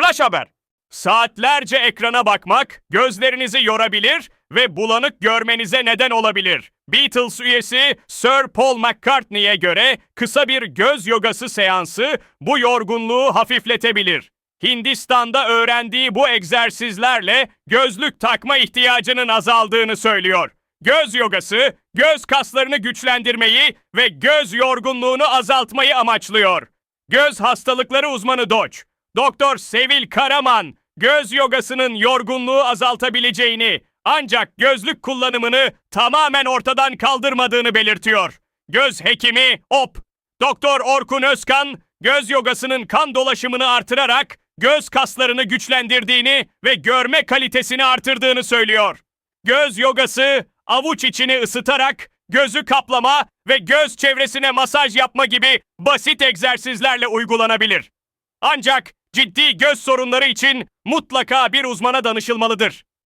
Flash haber. Saatlerce ekrana bakmak gözlerinizi yorabilir ve bulanık görmenize neden olabilir. Beatles üyesi Sir Paul McCartney'e göre kısa bir göz yogası seansı bu yorgunluğu hafifletebilir. Hindistan'da öğrendiği bu egzersizlerle gözlük takma ihtiyacının azaldığını söylüyor. Göz yogası, göz kaslarını güçlendirmeyi ve göz yorgunluğunu azaltmayı amaçlıyor. Göz hastalıkları uzmanı Doç, Doktor Sevil Karaman, göz yogasının yorgunluğu azaltabileceğini ancak gözlük kullanımını tamamen ortadan kaldırmadığını belirtiyor. Göz hekimi OP, Doktor Orkun Özkan, göz yogasının kan dolaşımını artırarak göz kaslarını güçlendirdiğini ve görme kalitesini artırdığını söylüyor. Göz yogası avuç içini ısıtarak gözü kaplama ve göz çevresine masaj yapma gibi basit egzersizlerle uygulanabilir. Ancak ciddi göz sorunları için mutlaka bir uzmana danışılmalıdır.